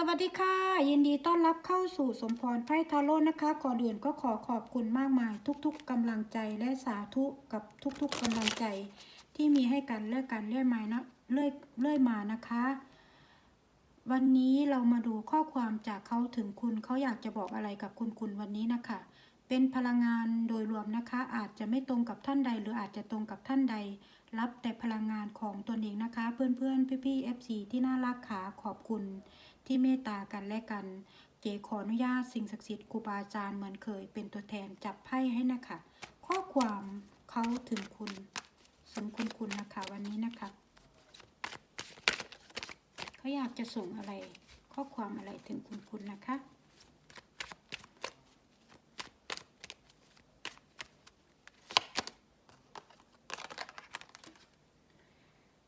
สวัสดีค่ะ ยินดีต้อนรับเข้าสู่สมพรไพ่ทาโร่นะคะก่อนอื่นก็ขอขอบคุณมากมาย ทุกๆกำลังใจและสาธุกับทุกๆกำลังใจ ที่มีให้กันเลื่อยกันเลื่อยมานะเลื่อยเลื่อยมานะคะ วันนี้เรามาดูข้อความจากเขาถึงคุณเขาอยากจะบอกอะไรกับคุณคุณวันนี้นะคะ เป็นพลังงานโดยรวมนะคะ อาจจะไม่ตรงกับท่านใด หรืออาจจะตรงกับท่านใด รับแต่พลังงานของตนเองนะคะ เพื่อนๆพี่ๆ FC ที่น่ารักขาขอบคุณ ที่เมตตากันและกัน เก๋ขออนุญาตสิ่งศักดิ์สิทธิ์ครูบาอาจารย์เหมือนเคยเป็นตัวแทนจับไพ่ให้นะคะ ข้อความเขาถึงคุณถึงคุณคุณนะคะวันนี้นะคะเขาอยากจะส่งอะไร ข้อความอะไรถึงคุณคุณนะคะ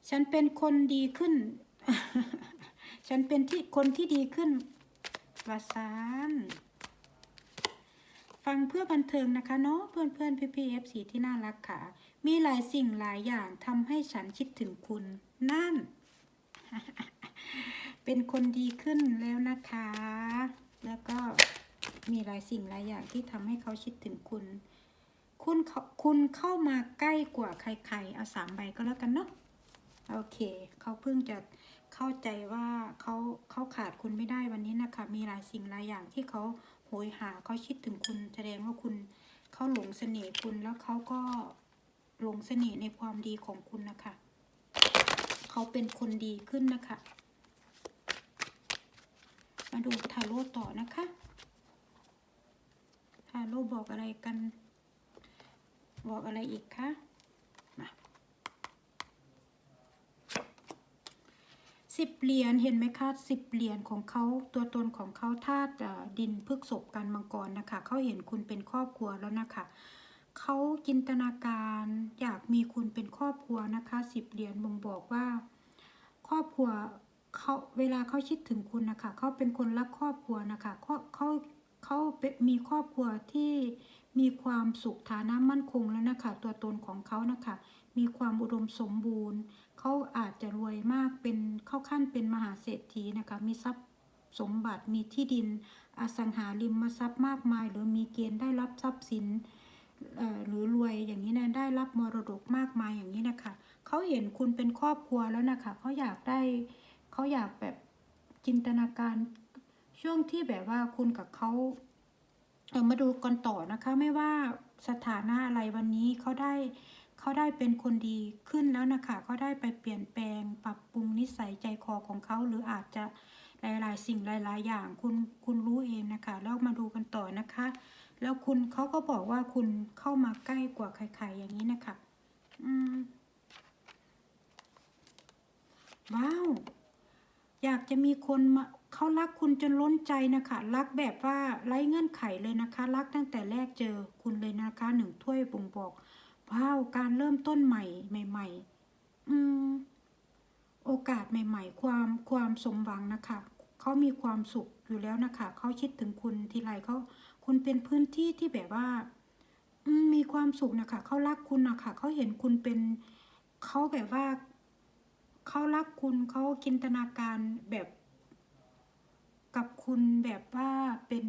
ฉันเป็นคนดีขึ้น ฉันเป็นที่คนที่ดีขึ้นวาสานฟังเพื่อบันเทิงนะคะเนาะเพื่อนเพื่อนพี่พี่เอฟซีที่น่ารักค่ะ มีหลายสิ่งหลายอย่างทำให้ฉันคิดถึงคุณ นั่น เป็นคนดีขึ้นแล้วนะคะ แล้วก็มีหลายสิ่งหลายอย่างที่ทำให้เขาคิดถึงคุณ คุณเขาคุณเข้ามาใกล้กว่าใครๆ เอาสามใบก็แล้วกันเนาะโอเค เขาเพิ่งจะ เข้าใจว่าเขาเขาขาดคุณไม่ได้วันนี้นะคะ มีหลายสิ่งหลายอย่างที่เขาโหยหาเขาคิดถึงคุณแสดงว่าคุณเขาหลงเสน่ห์คุณแล้วเขาก็หลงเสน่ห์ในความดีของคุณนะคะเขาเป็นคนดีขึ้นนะคะ มาดูทาโร่ต่อนะคะทาโร่บอกอะไรกัน บอกอะไรอีกคะ มา สิบเหรียญเห็นไหมคะสิบเหรียญของเขาตัวตนของเขาธาตุดินพฤกษบกันมังกรนะคะเขาเห็นคุณเป็นครอบครัวแล้วนะคะเขาจินตนาการอยากมีคุณเป็นครอบครัวนะคะสิบเหรียญบ่งบอกว่า ครอบครัวเขาเวลาเขาคิดถึงคุณนะคะเขาเป็นคนรักครอบครัวนะคะเขาเขาเขาเป็นมีครอบครัวที่มีความสุขฐานะมั่นคงแล้วนะคะ ตัวตนของเขานะคะ มีความอุดมสมบูรณ์ เขาอาจจะรวยมากเป็นเข้าขั้นเป็นมหาเศรษฐีนะคะ มีทรัพย์สมบัติมีที่ดินอสังหาริมทรัพย์มากมาย หรือมีเกณฑ์ได้รับทรัพย์สินหรือรวยอย่างนี้นะได้รับมรดกมากมายอย่างนี้นะคะเขาเห็นคุณเป็นครอบครัวแล้วนะคะเขาอยากได้เขาอยากแบบจินตนาการช่วงที่แบบว่าคุณกับเขาเออมาดูกันต่อนะคะ ไม่ว่าสถานะอะไรวันนี้เขาได้ เขาได้เป็นคนดีขึ้นแล้วนะคะเขาได้ไปเปลี่ยนแปลงปรับปรุงนิสัยใจคอของเขา หรืออาจจะหลาย ๆ สิ่งหลาย ๆ อย่างคุณคุณรู้เองนะคะ แล้วมาดูกันต่อนะคะ แล้วคุณเขาก็บอกว่าคุณเข้ามาใกล้กว่าใครๆอย่างนี้นะคะอืมว้าว อยากจะมีคนมาเขารักคุณจนล้นใจนะคะ รักแบบว่าไร้เงื่อนไขเลยนะคะ รักตั้งแต่แรกเจอคุณเลยนะคะหนึ่งถ้วยบ่งบอก ว้าวการเริ่มต้นใหม่ใหม่ ๆ อืม โอกาสใหม่ ๆ ความความสมหวังนะคะเขามีความสุขอยู่แล้วนะคะเขาคิดถึงคุณทีไรเขาคุณเป็นพื้นที่ที่แบบว่ามมีความสุขนะคะเขารักคุณนะคะเขาเห็นคุณเป็นเขาแบบว่าเขารักคุณเขาจินตนาการแบบ กับคุณแบบว่าเป็น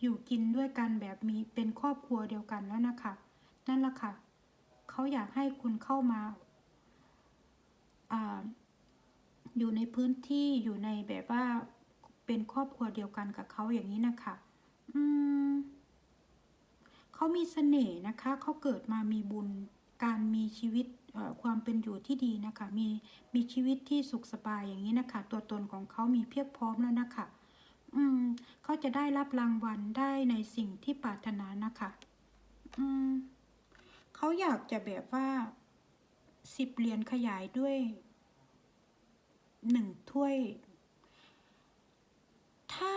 อยู่กินด้วยกันแบบมีเป็นครอบครัวเดียวกันแล้วนะคะ นั่นแหละค่ะ เขาอยากให้คุณเข้ามาอยู่ในพื้นที่อยู่ในแบบว่าเป็นครอบครัวเดียวกันกับเขาอย่างนี้นะคะ อืมเขามีเสน่ห์นะคะ เขาเกิดมามีบุญ การมีชีวิตความเป็นอยู่ที่ดีนะคะ มีมีชีวิตที่สุขสบายอย่างนี้นะคะ ตัวตนของเขามีเพียบพร้อมแล้วนะคะ อืมเขาจะได้รับรางวัลได้ในสิ่งที่ปรารถนานะคะ อืม เขาอยากจะแบบว่าสิบเหรียญขยายด้วยหนึ่งถ้วย ถ้า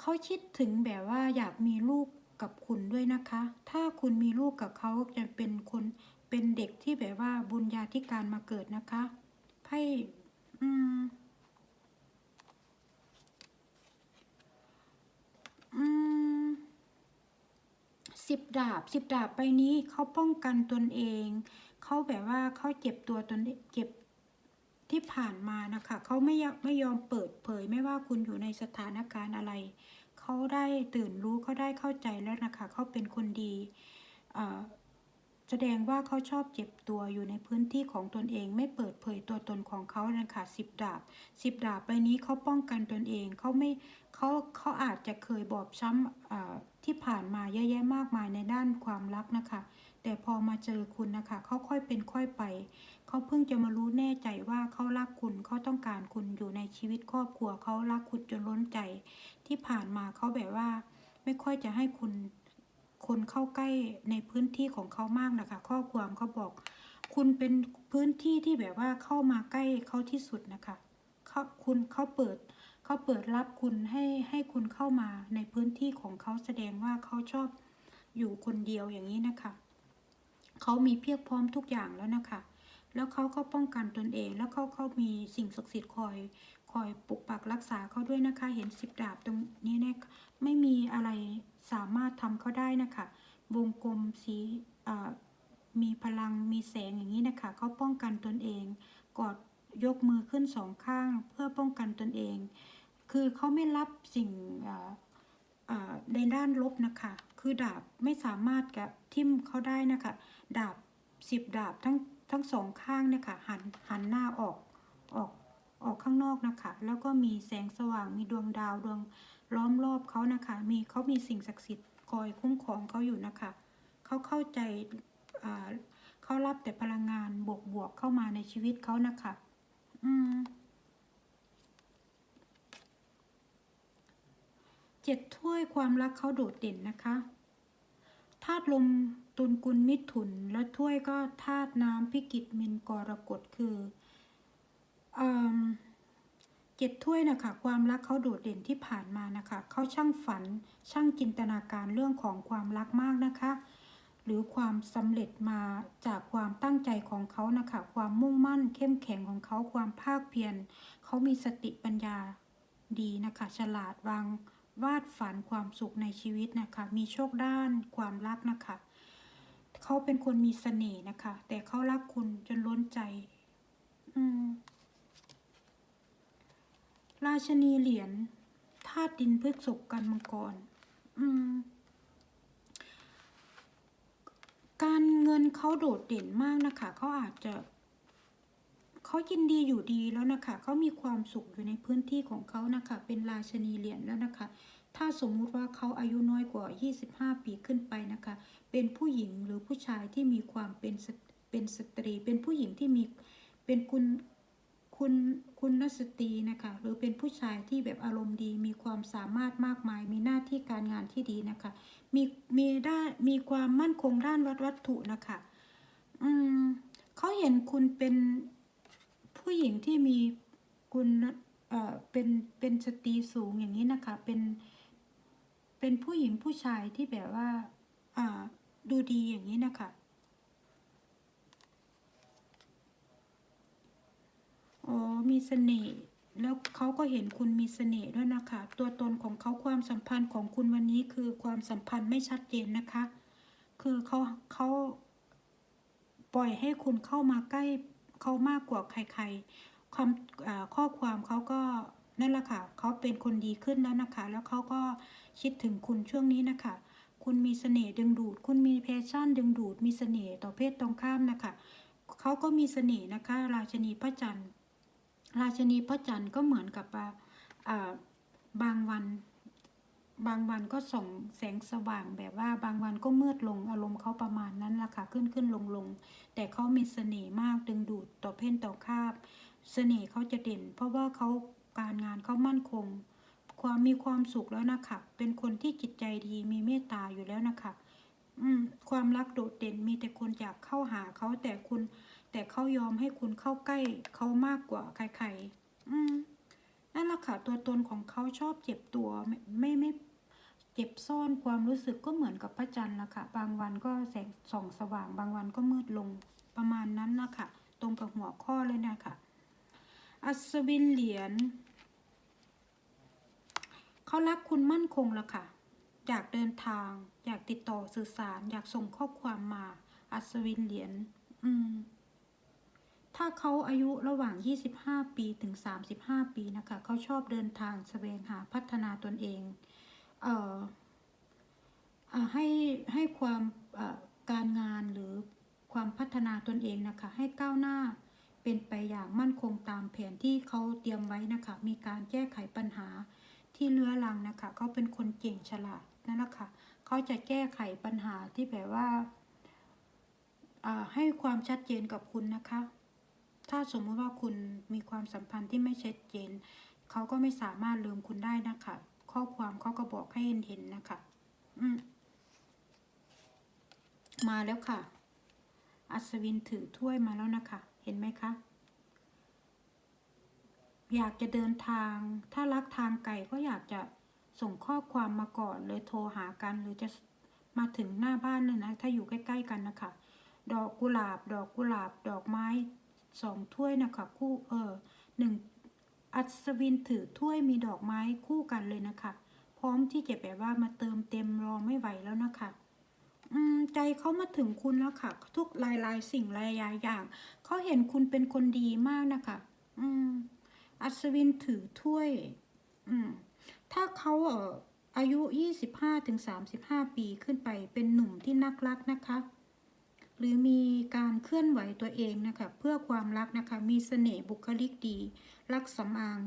เขาคิดถึงแบบว่าอยากมีลูกกับคุณด้วยนะคะ ถ้าคุณมีลูกกับเขาจะเป็นคนเป็นเด็กที่แบบว่าบุญญาธิการมาเกิดนะคะไพ่อืมอืม สิบดาบสิบดาบไปนี้เขาป้องกันตนเอง เขาแบบว่าเขาเจ็บตัวตนเจ็บที่ผ่านมานะคะเขาไม่ไม่ยอมเปิดเผยไม่ว่าคุณอยู่ในสถานการณ์อะไร เขาได้ตื่นรู้เขาได้เข้าใจแล้วนะคะ เขาเป็นคนดีอ่า แสดงว่าเขาชอบเจ็บตัวอยู่ในพื้นที่ของตนเองไม่เปิดเผยตัวตนของเขานะคะสิบดาบสิบดาบใบนี้เขาป้องกันตนเองเขาไม่เขาเขาอาจจะเคยบอบช้ำอ่าที่ผ่านมาเยอะแยะมากมายในด้านความรักนะคะ แต่พอมาเจอคุณนะคะเขาค่อยเป็นค่อยไป เขาเพิ่งจะมารู้แน่ใจว่าเขารักคุณเขาต้องการคุณอยู่ในชีวิตครอบครัวเขารักคุณจนล้นใจ ที่ผ่านมาเขาแบบว่า ไม่ค่อยจะให้คุณ คนเข้าใกล้ในพื้นที่ของเขามากนะคะ ข้อความเขาบอก คุณเป็นพื้นที่ที่แบบว่าเข้ามาใกล้เขาที่สุดนะคะเขาคุณเขาเปิดเขาเปิดรับคุณให้ให้คุณเข้ามาในพื้นที่ของเขาแสดงว่าเขาชอบอยู่คนเดียวอย่างนี้นะคะเขามีเพียบพร้อมทุกอย่างแล้วนะคะ แล้วเขาก็ป้องกันตนเอง แล้วเขาเขามีสิ่งศักดิ์สิทธิ์คอย คอยปกปักรักษาเขาด้วยนะคะ เห็นสิบดาบตรงนี้เนี่ยไม่มีอะไรสามารถทำเขาได้นะคะ วงกลมสีมีพลังมีแสงอย่างนี้นะคะเขาป้องกันตนเอง กอดยกมือขึ้นสองข้างเพื่อป้องกันตนเอง คือเขาไม่รับสิ่งในด้านลบนะคะ คือดาบไม่สามารถกับทิ่มเขาได้นะคะ ดาบสิบดาบทั้งทั้งสองข้างเนี่ยค่ะหันหันหน้าออกออก ออกข้างนอกนะคะ แล้วก็มีแสงสว่างมีดวงดาวดวงล้อมรอบเขานะคะ มีเขามีสิ่งศักดิ์สิทธิ์คอยคุ้มครองเขาอยู่นะคะ เขาเข้าใจเขารับแต่พลังงานบวกบวกๆเข้ามาในชีวิตเขานะคะ อืมเจ็ดถ้วยความรักเขาโดดเด่นนะคะธาตุลมตุลกุลมิถุน และถ้วยก็ธาตุน้ำพิกิจมินกรกฎคือ เจ็ดถ้วยนะคะความรักเขาโดดเด่นที่ผ่านมานะคะเขาช่างฝันช่างจินตนาการเรื่องของความรักมากนะคะ หรือความสำเร็จมาจากความตั้งใจของเขานะคะความมุ่งมั่น เข้มแข็งของเขาความภาคเพียรเขามีสติปัญญาดีนะคะฉลาดวางวาดฝันความสุขในชีวิตนะคะ มีโชคด้านความรักนะคะ เขาเป็นคนมีเสน่ห์นะคะ แต่เขารักคุณจนล้นใจ อืม รา ชนีเหรียญธาตุดินพฤกษกันมังกรการเงินเขาโดดเด่นมากนะคะ เขาอาจจะเขายินดีอยู่ดีแล้วนะคะเขามีความสุขอยู่ในพื้นที่ของเขานะคะ เป็นราชนีเหรียญแล้วนะคะ ถ้าสมมุติว่าเขาอายุน้อยกว่า 25 ปีขึ้นไปนะคะ เป็นผู้หญิงหรือผู้ชายที่มีความเป็นเป็นสตรี เป็นผู้หญิงที่มีเป็นคุณ คุณคุณนสตรีนะคะ หรือเป็นผู้ชายที่แบบอารมณ์ดี มีความสามารถมากมาย มีหน้าที่การงานที่ดีนะคะ มีมีด้านมีความมั่นคงด้านวัตวัตถุนะคะ อืมเขาเห็นคุณเป็นผู้หญิงที่มีคุณเอ่อเป็นเป็นสตรีสูงอย่างนี้นะคะ เป็นเป็นผู้หญิงผู้ชายที่แบบว่า อ่า ดูดีอย่างนี้นะคะ อ๋อมีเสน่ห์แล้วเขาก็เห็นคุณมีเสน่ห์ด้วยนะคะ ตัวตนของเขาความสัมพันธ์ของคุณวันนี้คือความสัมพันธ์ไม่ชัดเจนนะคะ คือเขาเขาปล่อยให้คุณเข้ามาใกล้เขามากกว่าใครๆความข้อความเขาก็นั่นแหละค่ะเขาเป็นคนดีขึ้นแล้วนะคะ แล้วเขาก็คิดถึงคุณช่วงนี้นะคะ คุณมีเสน่ห์ดึงดูด คุณมีแพชชั่น ดึงดูด มีเสน่ห์ต่อเพศตรงข้ามนะคะเขาก็มีเสน่ห์นะคะ ราชนีพระจันทร์ ราชนีพระจันทร์ก็เหมือนกับว่าบางวัน บางวันก็ส่องแสงสว่างแบบว่าบางวันก็มืดลงอารมณ์เขาประมาณนั้นล่ะค่ะขึ้นขึ้นลงลงแต่เขามีเสน่ห์มากดึงดูดต่อเพศต่อคาบ เสน่ห์เขาจะเด่น เพราะว่าเขาการงานเขามั่นคง ความมีความสุขแล้วนะคะเป็นคนที่จิตใจดีมีเมตตาอยู่แล้วนะคะอืความรักโดดเด่นมีแต่คนอยากเข้าหาเขาแต่คุณ แต่เขายอมให้คุณเข้าใกล้เขามากกว่าใครๆ อืมนั่นแหละค่ะตัวตนของเขาชอบเจ็บตัวไม่ไม่ไมเจ็บซ่อนความรู้สึกก็เหมือนกับพระจันทร์ละค่ะ บางวันก็แสงส่องสว่าง บางวันก็มืดลงประมาณนั้นนะคะตรงกับหัวข้อเลยนะคะอัศวินเหรียญเขารักคุณมั่นคงละค่ะ อยากเดินทาง อยากติดต่อสื่อสาร อยากส่งข้อความมา อัศวินเหรียญอืม ถ้าเขาอายุระหว่าง 25 ปีถึง 35 ปีนะคะเขาชอบเดินทางแสวงหาพัฒนาตนเองเอ่อเออให้ให้ความการงานหรือความพัฒนาตนเองนะคะ ให้ก้าวหน้าเป็นไปอย่างมั่นคงตามแผนที่เขาเตรียมไว้นะคะ มีการแก้ไขปัญหาที่เลื้อรังนะคะเขาเป็นคนเก่งฉลาดนั่นแหละค่ะเขาจะแก้ไขปัญหาที่แบบว่าให้ความชัดเจนกับคุณนะคะ ถ้าสมมติว่าคุณมีความสัมพันธ์ที่ไม่ชัดเจนเขาก็ไม่สามารถลืมคุณได้นะคะ ข้อความเขาก็บอกให้เห็นนะคะ อืมมาแล้วค่ะ อัศวินถือถ้วยมาแล้วนะคะ เห็นไหมคะ อยากจะเดินทาง ถ้ารักทางไกลก็อยากจะส่งข้อความมาก่อนเลยโทรหากันหรือจะมาถึงหน้าบ้านเลยนะ ถ้าอยู่ใกล้ ๆ กันนะคะ ดอกกุหลาบ ดอกกุหลาบ ดอกไม้ สองถ้วยนะคะคู่เออหนึ่งอัศวินถือถ้วยมีดอกไม้คู่กันเลยนะคะ พร้อมที่จะแบบว่ามาเติมเต็มรอไม่ไหวแล้วนะคะอืมใจเขามาถึงคุณแล้วค่ะ ทุกลายลายสิ่งลายลายอย่างเขาเห็นคุณเป็นคนดีมากนะคะอืมอัศวินถือถ้วย อืมถ้าเขาเอ่ออายุ 25ถึง35 ปีขึ้นไปเป็นหนุ่มที่นักรักนะคะ รือมีการเคลื่อนไหวตัวเองนะคะ เพื่อความรักนะคะ มีเสน่ห์บุคลิกดี รักสำอาง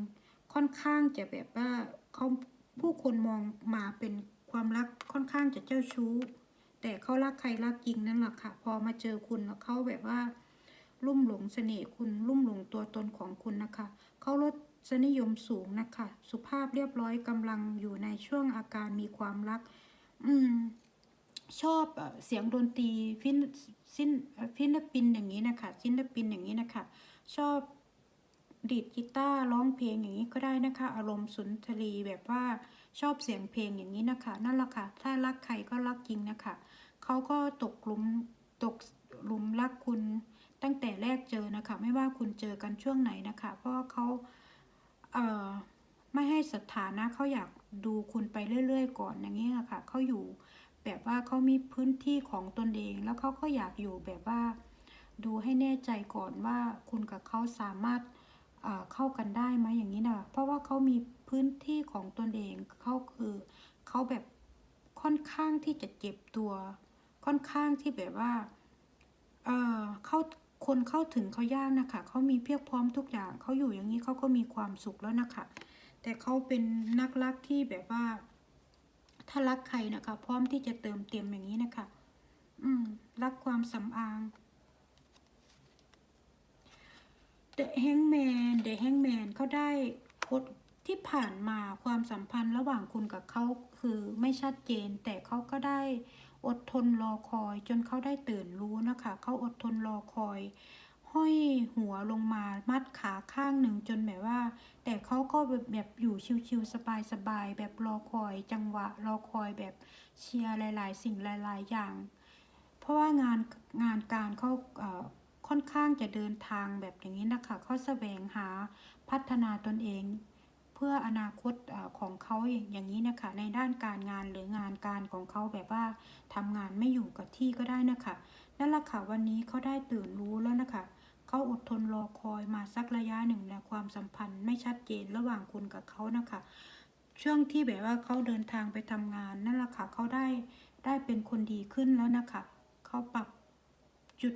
ค่อนข้างจะแบบว่าเขาผู้คนมองมาเป็นความรักค่อนข้างจะเจ้าชู้ แต่เขารักใครรักจริงนั่นแหละค่ะ พอมาเจอคุณแล้วเขาแบบว่า ลุ่มหลงเสน่ห์คุณ ลุ่มหลงตัวตนของคุณนะคะ เขาลดสนิยมสูงนะคะ สุภาพเรียบร้อยกำลังอยู่ในช่วงอาการมีความรัก อืม ชอบเสียงดนตรีฟินซินฟิลิปปินอย่างนี้นะคะศิลปินอย่างนี้นะคะชอบดีดกีตาร์ร้องเพลงอย่างนี้ก็ได้นะคะ อารมณ์สุนทรีแบบว่าชอบเสียงเพลงอย่างนี้นะคะนั่นแหละค่ะ ถ้ารักใครก็รักจริงนะคะเขาก็ตกหลุมตกหลุมรักคุณตั้งแต่แรกเจอนะคะ ไม่ว่าคุณเจอกันช่วงไหนนะคะ เพราะเขาเอ่อไม่ให้สถานะเขาอยากดูคุณไปเรื่อย ๆ ก่อนอย่างนี้นะคะเขาอยู่ แบบว่าเขามีพื้นที่ของตนเอง แล้วเขาก็อยากอยู่แบบว่า ดูให้แน่ใจก่อนว่าคุณกับเขาสามารถเข้ากันได้ไหมอย่างนี้นะเพราะว่าเขามีพื้นที่ของตนเองเขาคือเขาแบบค่อนข้างที่จะเจ็บตัว ค่อนข้างที่แบบว่าเออเขาคนเข้าถึงเขายากนะคะเขามีเพียบพร้อมทุกอย่างเขาอยู่อย่างนี้เขาก็มีความสุขแล้วนะคะ แต่เขาเป็นนักรักที่แบบว่า ถ้ารักใครนะคะ พร้อมที่จะเติมเต็มอย่างนี้นะคะ อืม รักความสำอาง The Hangman The Hangman เขาได้พดที่ผ่านมาความสัมพันธ์ระหว่างคุณกับเขาคือไม่ชัดเจน แต่เขาก็ได้อดทนรอคอย จนเขาได้ตื่นรู้นะคะ เขาอดทนรอคอย ห้อยหัวลงมามัดขาข้างหนึ่งจนแบบว่า แต่เขาก็แบบแบบอยู่ชิวๆสบายๆแบบรอคอยจังหวะรอคอยแบบเชียร์หลาย ๆ สิ่งหลาย ๆ อย่าง เพราะว่างานงานการเขาเค่อนข้างจะเดินทางแบบอย่างนี้นะคะเขาแสวงหาพัฒนาตนเอง เพื่ออนาคตอของเขาอย่างนี้นะคะในด้านการงานหรืองานการของเขาแบบว่าทำงานไม่อยู่กับที่ก็ได้นะคะนั่นแหละค่ะวันนี้เขาได้ตื่นรู้แล้วนะคะ เขาอดทนรอคอยมาสักระยะหนึ่งนะความสัมพันธ์ไม่ชัดเจนระหว่างคุณกับเขานะคะ ช่วงที่แบบว่าเขาเดินทางไปทำงานนั่นแหละค่ะเขาได้ได้เป็นคนดีขึ้นแล้วนะคะเขาปรับจุด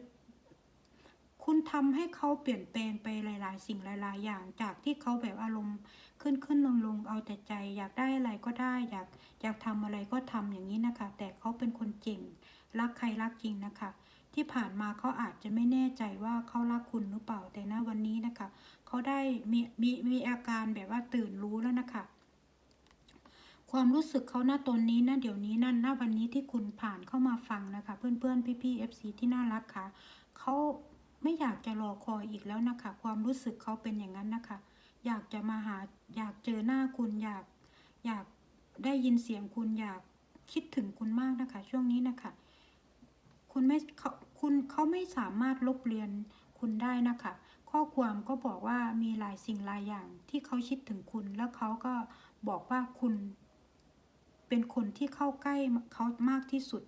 คุณทำให้เขาเปลี่ยนแปลงไปหลาย ๆ สิ่งหลาย ๆ อย่าง จากที่เขาแบบอารมณ์ขึ้นขึ้นลงลงเอาแต่ใจ อยากได้อะไรก็ได้ อยากอยากทำอะไรก็ทำอย่างนี้นะคะ แต่เขาเป็นคนเก่งรักใครรักจริงนะคะ ที่ผ่านมาเขาอาจจะไม่แน่ใจว่าเขารักคุณหรือเปล่าแต่ณวันนี้นะคะเขาได้มีมีมีอาการแบบว่าตื่นรู้แล้วนะคะ ความรู้สึกเขาหน้าตนนี้นะเดี๋ยวนี้นั่นหน้าวันนี้ที่คุณผ่านเข้ามาฟังนะคะ เพื่อนๆพี่ๆ FC ที่น่ารักค่ะเขาไม่อยากจะรอคอยอีกแล้วนะคะ ความรู้สึกเขาเป็นอย่างนั้นนะคะ อยากจะมาหาอยากเจอหน้าคุณอยากอยากได้ยินเสียงคุณอยากคิดถึงคุณมากนะคะ ช่วงนี้นะคะ คุณไม่เขาคุณเขาไม่สามารถลบเลือนคุณได้นะคะ ข้อความก็บอกว่ามีหลายสิ่งหลายอย่างที่เขาคิดถึงคุณ แล้วเขาก็บอกว่าคุณเป็นคนที่เข้าใกล้เขามากที่สุด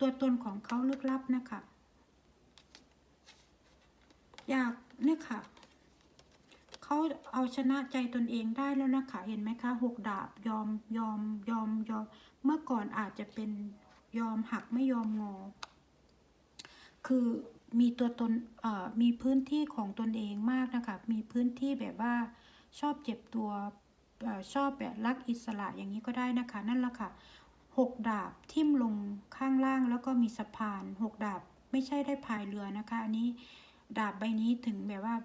ตัวตนของเขาลึกลับนะคะ อยากเนี่ยค่ะเขาเอาชนะใจตนเองได้แล้วนะคะ เห็นไหมคะหกดาบยอมยอมยอมยอม เมื่อก่อนอาจจะเป็นยอมหักไม่ยอมงอ คือมีตัวตนเอ่อมีพื้นที่ของตนเองมากนะคะ มีพื้นที่แบบว่าชอบเจ็บตัวอชอบแบบรักอิสระอย่างนี้ก็ได้นะคะ นั่นแหละค่ะหกดาบทิ่มลงข้างล่างแล้วก็มีสะพานหกดาบไม่ใช่ได้พายเรือนะคะ อันนี้ดาบใบนี้ถึงแบบว่า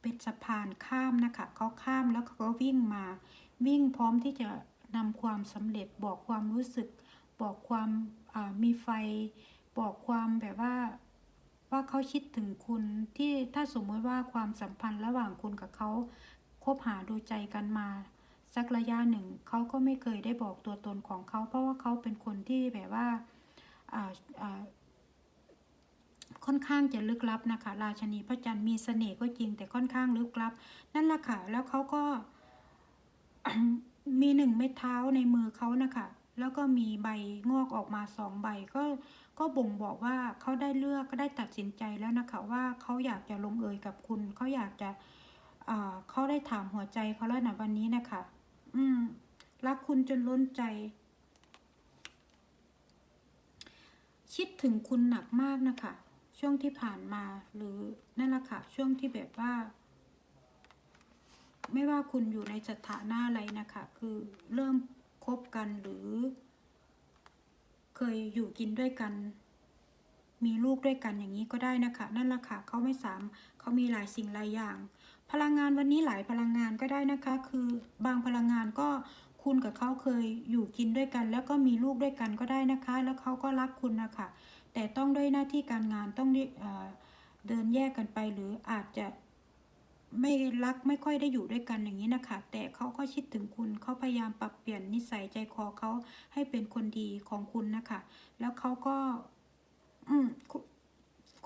เป็นสะพานข้ามนะคะเขาข้ามแล้วเขาก็วิ่งมาวิ่งพร้อมที่จะนำความสำเร็จบอกความรู้สึก บอกความามีไฟ บอกความแบบว่า ว่าเขาคิดถึงคุณที่ถ้าสมมติว่าความสัมพันธ์ระหว่างคุณกับเขาคบหาดูใจกันมา สักระยะหนึ่งเขาก็ไม่เคยได้บอกตัวตนของเขา เพราะว่าเขาเป็นคนที่แบบว่าอ่าอ่าค่อนข้างจะลึกลับนะคะ ราชนีพระจันทร์มีเสน่ห์ก็จริงแต่ค่อนข้างลึกลับ นั่นแหละค่ะ แล้วเขาก็มีหนึ่งเม็ดเท้าในมือเขานะคะ แล้วก็มีใบงอกออกมาสองใบก็ ก็บ่งบอกว่าเขาได้เลือกก็ได้ตัดสินใจแล้วนะคะว่าเขาอยากจะลงเอยกับคุณเขาอยากจะเขาได้ถามหัวใจเขาแล้วนะวันนี้นะคะ อืมรักคุณจนล้นใจ คิดถึงคุณหนักมากนะคะ ช่วงที่ผ่านมาหรือนั่นแหละค่ะ ช่วงที่แบบว่า ไม่ว่าคุณอยู่ในสถานะอะไรนะคะ คือเริ่มคบกันหรือ เคยอยู่กินด้วยกัน มีลูกด้วยกันอย่างนี้ก็ได้นะคะ นั่นแหละค่ะเขาไม่สามเขามีหลายสิ่งหลายอย่าง พลังงานวันนี้หลายพลังงานก็ได้นะคะ คือบางพลังงานก็คุณกับเขาเคยอยู่กินด้วยกัน แล้วก็มีลูกด้วยกันก็ได้นะคะ แล้วเขาก็รักคุณนะคะแต่ต้องด้วยหน้าที่การงานต้องเอเดินแยกกันไปหรืออาจจะ ไม่รักไม่ค่อยได้อยู่ด้วยกันอย่างนี้นะคะ แต่เขาก็คิดถึงคุณเขาพยายามปรับเปลี่ยนนิสัยใจคอเขาให้เป็นคนดีของคุณนะคะ แล้วเขาก็ อืม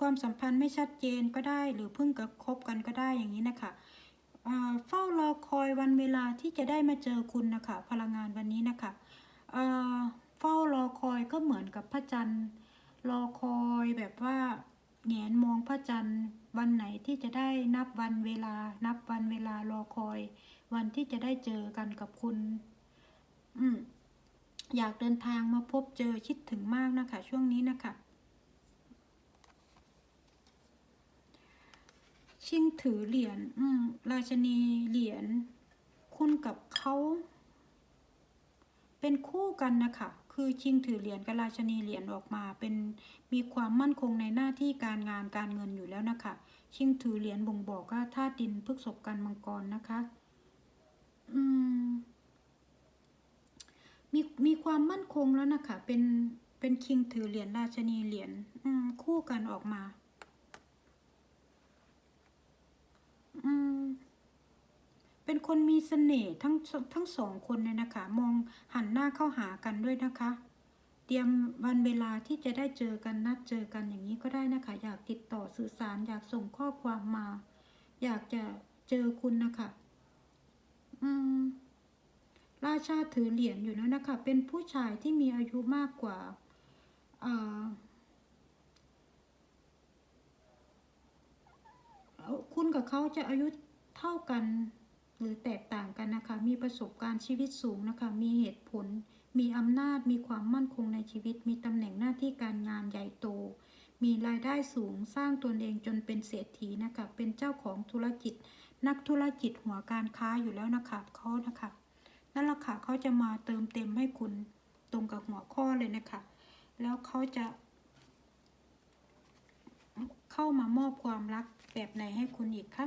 ความสัมพันธ์ไม่ชัดเจนก็ได้ หรือเพิ่งกับคบกันก็ได้อย่างนี้นะคะเฝ้ารอคอยวันเวลาที่จะได้มาเจอคุณนะคะ พลังงานวันนี้นะคะเฝ้ารอคอยก็เหมือนกับพระจันทร์ รอคอยแบบว่าแงนมองพระจันทร์ วันไหนที่จะได้นับวันเวลา นับวันเวลารอคอย วันที่จะได้เจอกันกับคุณ อืมอยากเดินทางมาพบเจอคิดถึงมากนะคะ ช่วงนี้นะคะชิงถือเหรียญอืมราชนีเหรียญคุณกับเขา เป็นคู่กันนะคะ คือชิงถือเหรียญกับราชนีเหรียญออกมา เป็นมีความมั่นคงในหน้าที่การงานการเงินอยู่แล้วนะคะ ชิงถือเหรียญบ่งบอกว่าธาตุดินพฤกษบกันมังกรนะคะ อืมมีมีความมั่นคงแล้วนะคะ เป็นเป็นคิงถือเหรียญราชนีเหรียญอืมคู่กันออกมา อืม เป็นคนมีเสน่ห์ทั้งทั้งสองคนเลยนะคะ มองหันหน้าเข้าหากันด้วยนะคะ เตรียมวันเวลาที่จะได้เจอกันนัดเจอกันอย่างนี้ก็ได้นะคะ อยากติดต่อสื่อสาร อยากส่งข้อความมา อยากจะเจอคุณนะคะอืมราชาถือเหรียญอยู่แล้วนะคะ เป็นผู้ชายที่มีอายุมากกว่าอ่อเอ่อคุณกับเขาจะอายุเท่ากัน หรือแตกต่างกันนะคะ มีประสบการณ์ชีวิตสูงนะคะ มีเหตุผล มีอำนาจ มีความมั่นคงในชีวิต มีตำแหน่งหน้าที่การงานใหญ่โต มีรายได้สูง สร้างตนเองจนเป็นเศรษฐีนะคะ เป็นเจ้าของธุรกิจ นักธุรกิจหัวการค้าอยู่แล้วนะคะเขานะคะ นั่นแหละค่ะเขาจะมาเติมเต็มให้คุณตรงกับหัวข้อเลยนะคะ แล้วเขาจะ เข้ามามอบความรักแบบไหนให้คุณอีกคะ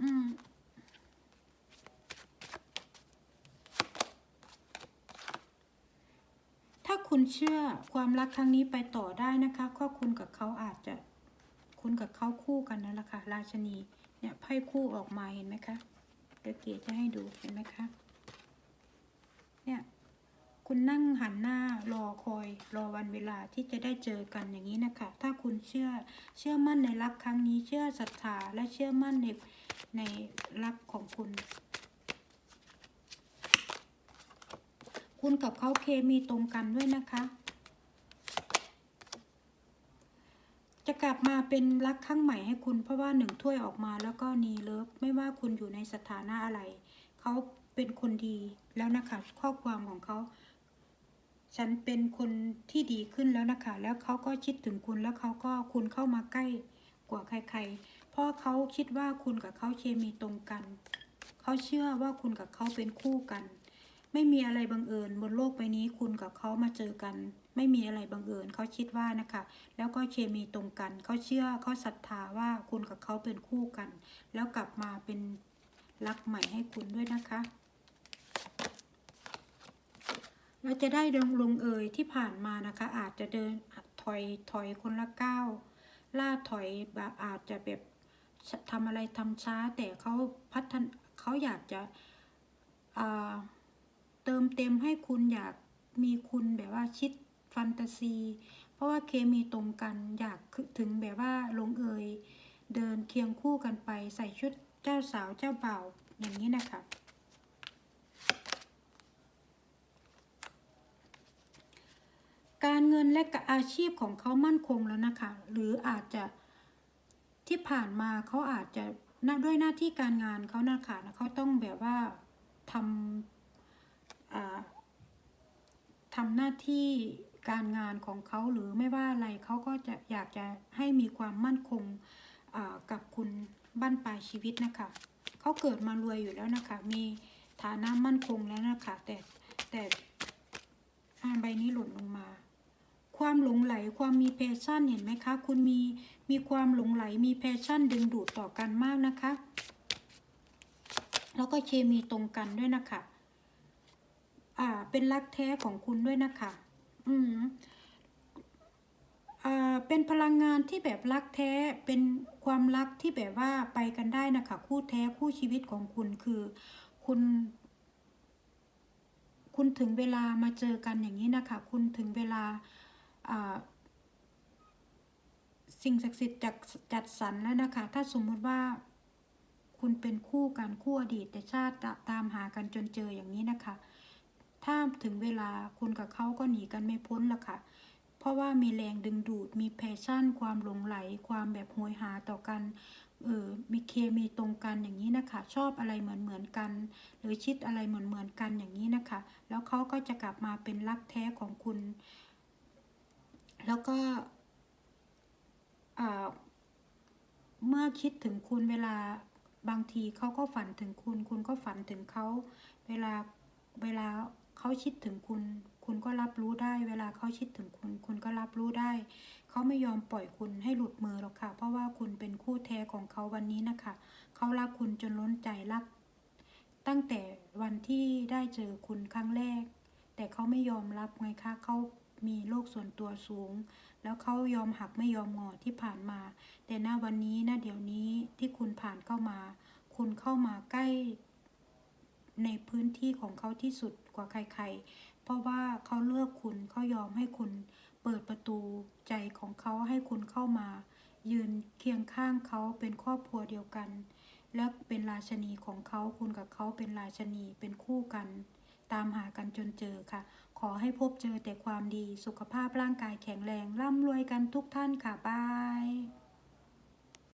อืมถ้าคุณเชื่อความรักครั้งนี้ไปต่อได้นะคะก็คุณกับเขาอาจจะ คุณกับเขาคู่กันนั่นแหละค่ะราชนีเนี่ยไพ่คู่ออกมาเห็นไหมคะเดี๋ยวเกจะให้ดูเห็นไหมคะเนี่ย คุณนั่งหันหน้ารอคอยรอวันเวลาที่จะได้เจอกันอย่างนี้นะคะ ถ้าคุณเชื่อเชื่อมั่นในรักครั้งนี้เชื่อศรัทธาและเชื่อมั่นในในรักของคุณ คุณกับเขาเคมีตรงกันด้วยนะคะ จะกลับมาเป็นรักครั้งใหม่ให้คุณเพราะว่าหนึ่งถ้วยออกมาแล้วก็นีเลิฟไม่ว่าคุณอยู่ในสถานะอะไร เขาเป็นคนดีแล้วนะคะข้อความของเขา ฉันเป็นคนที่ดีขึ้นแล้วนะคะ แล้วเขาก็คิดถึงคุณแล้วเขาก็คุณเข้ามาใกล้กว่าใครๆ เพราะเขาคิดว่าคุณกับเขาเคมีตรงกัน เขาเชื่อว่าคุณกับเขาเป็นคู่กัน ไม่มีอะไรบังเอิญบนโลกใบนี้คุณกับเขามาเจอกัน ไม่มีอะไรบังเอิญเขาคิดว่านะคะ แล้วก็เคมีตรงกัน เขาเชื่อเขาศรัทธาว่าคุณกับเขาเป็นคู่กัน แล้วกลับมาเป็นรักใหม่ให้คุณด้วยนะคะ เราจะได้ลงลงเอยที่ผ่านมานะคะ อาจจะเดินถอยถอยคนละก้าวล่าถอยแบบอาจจะแบบทำอะไรทำช้า แต่เขาพัฒนเขาอยากจะเติมเต็มให้คุณอยากมีคุณแบบว่าชิดแฟนตาซี เพราะว่าเคมีตรงกันอยากถึงแบบว่าลงเอย เดินเคียงคู่กันไปใส่ชุดเจ้าสาวเจ้าบ่าวอย่างนี้นะคะ การเงินและอาชีพของเขามั่นคงแล้วนะคะ หรืออาจจะที่ผ่านมาเขาอาจจะด้วยหน้าที่การงานเขานะคะเขาต้องแบบว่าทำอ่าทำหน้าที่การงานของเขาหรือไม่ว่าอะไรเขาก็จะอยากจะให้มีความมั่นคงกับคุณบ้านปลายชีวิตนะคะเขาเกิดมารวยอยู่แล้วนะคะ มีฐานะมั่นคงแล้วนะคะ แต่แต่อ่าใบนี้หล่นลงมา ความหลงไหล ความมีแพชชั่นเห็นไหมคะ คุณมีมีความหลงไหล มีแพชชั่นดึงดูดต่อกันมากนะคะ แล้วก็เคมีตรงกันด้วยนะคะ อ่า เป็นรักแท้ของคุณด้วยนะคะ อืมอ่า เป็นพลังงานที่แบบรักแท้ เป็นความรักที่แบบว่าไปกันได้นะคะ คู่แท้คู่ชีวิตของคุณคือ คุณคุณถึงเวลามาเจอกันอย่างนี้นะคะ คุณถึงเวลาอ่า สิ่งศักดิ์สิทธิ์จัดจัดสรรแล้วนะคะ ถ้าสมมุติว่าคุณเป็นคู่กันคู่อดีต แต่ชาติตามหากันจนเจออย่างนี้นะคะ ถ้าถึงเวลาคุณกับเขาก็หนีกันไม่พ้นละค่ะ เพราะว่ามีแรงดึงดูด มีแพชชั่น ความหลงไหล ความแบบโหยหาต่อกัน เออ มีเคมีตรงกันอย่างนี้นะคะ ชอบอะไรเหมือนเหมือนกัน หรือคิดอะไรเหมือนเหมือนกันอย่างนี้นะคะ แล้วเขาก็จะกลับมาเป็นรักแท้ของคุณ แล้วก็เมื่อคิดถึงคุณเวลาบางทีเขาก็ฝันถึงคุณ คุณก็ฝันถึงเขา เวลาเวลาเขาคิดถึงคุณ คุณก็รับรู้ได้ เวลาเขาคิดถึงคุณ คุณก็รับรู้ได้ เขาไม่ยอมปล่อยคุณให้หลุดมือหรอกค่ะ เพราะว่าคุณเป็นคู่แท้ของเขาวันนี้นะคะ เขารักคุณจนล้นใจรัก ตั้งแต่วันที่ได้เจอคุณครั้งแรก แต่เขาไม่ยอมรับไงคะเขา มีโลกส่วนตัวสูง แล้วเขายอมหักไม่ยอมงอที่ผ่านมา แต่ณวันนี้ณเดี๋ยวนี้ที่คุณผ่านเข้ามา คุณเข้ามาใกล้ ในพื้นที่ของเขาที่สุดกว่าใคร ๆ เพราะว่าเขาเลือกคุณเขายอมให้คุณเปิดประตูใจของเขาให้คุณเข้ามา ยืนเคียงข้างเขาเป็นครอบครัวเดียวกัน และเป็นราชนีของเขาคุณกับเขาเป็นราชนีเป็นคู่กัน ตามหากันจนเจอค่ะ ขอให้พบเจอแต่ความดีสุขภาพร่างกายแข็งแรง ร่ำรวยกันทุกท่านค่ะบาย